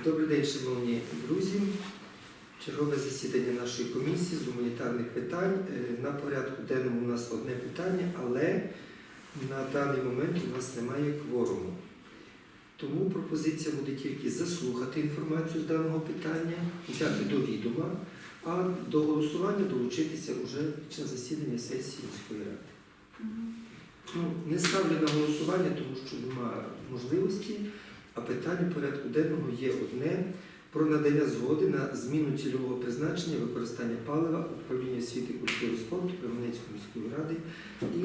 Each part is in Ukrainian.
Добрий день, шановні друзі. Чергове засідання нашої комісії з гуманітарних питань. Е, На порядку денному у нас одне питання, але на даний момент у нас немає кворуму. Тому пропозиція буде тільки заслухати інформацію з даного питання, взяти до відома, а до голосування долучитися вже під час засідання сесії міської ради. Ну, не ставлю на голосування, тому що немає можливості, а питання порядку денного є одне про надання згоди на зміну цільового призначення використання палива управління освіти, культури спорту Кременецької міської ради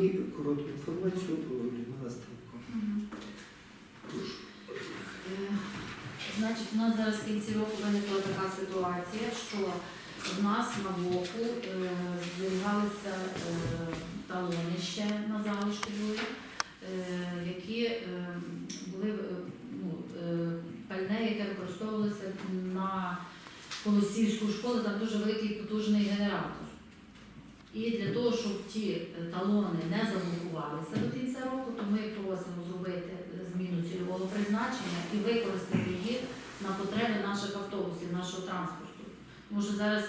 і коротку інформацію про Людмила Стрілко. Прошу. Е, Значить, у нас зараз в кінці року виникла така ситуація, що в нас на боку е, зберігалися е, талони ще на залишки були, е, які е, були е, ну, е, пальне, яке використовувалося на Колосівську школу, там дуже великий потужний генератор. І для того, щоб ті е, талони не заблокувалися до кінця року, то ми просимо зробити зміну цільового призначення і використати їх на потреби наших автобусів, нашого транспорту. Тому що зараз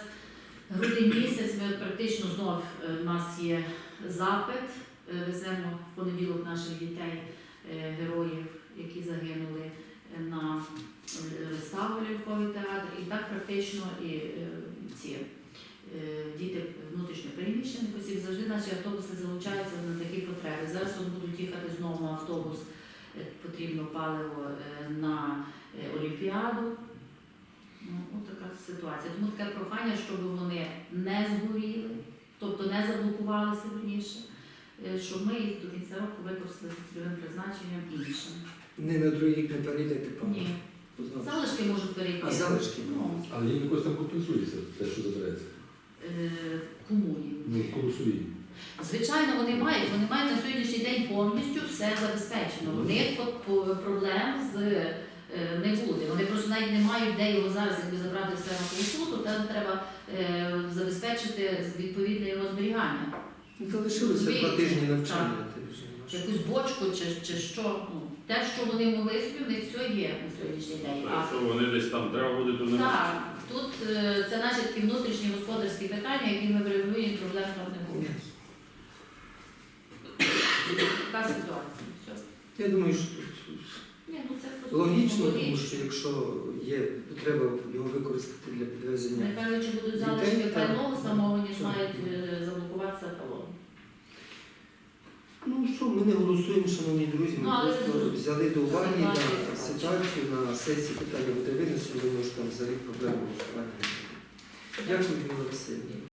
грудень місяць, ми практично знов е, у нас є запит, е, веземо в понеділок наших дітей, е, героїв, які загинули е, на е, виставу Лівковий театр, і так практично і е, ці е, діти внутрішньо переміщених осіб, завжди наші автобуси залучаються на такі потреби. Зараз от будуть їхати знову на автобус, е, потрібно паливо на Олімпіаду. Ну, от така ситуація. Тому таке прохання, щоб вони не згоріли, тобто не заблокувалися верніше, е, щоб ми їх до кінця року використали з цільовим призначенням іншим. Не на другий рік не перейдете, пане? Ні. Залишки можуть перейти. А залишки? Ну, Але їм якось там компенсується те, що забереться. е, кому їм? Ну, колосові. Звичайно, вони мають. Вони мають на сьогоднішній день повністю все забезпечено. У них по- по- проблем з е, не буде. Вони просто навіть не мають де його зараз, якби забрати все на консулту, там треба е, забезпечити відповідне його зберігання. Ну, Залишилося два тижні навчання. Якусь бочку чи, чи що. Ну, те, що вони могли собі, в них все є на сьогоднішній день. А Якщо вони десь там треба буде, то не так, тут е, це наші такі внутрішні господарські питання, які ми врегулюємо, проблем там не буде. Така ситуація. Все. Я думаю, що тут Ні, ну це просто логічно, тому що якщо є потреба його використати для підвезення. Нехай чи будуть Дітей, залишки так. пального самого, ніж мають е, Ну що, ми не голосуємо, шановні друзі, ми Ну, але просто взяли до уваги на ситуацію на сесії питання буде винесено, думаю, що там взагалі проблеми голосування. Дякую, Людмила Васильівна.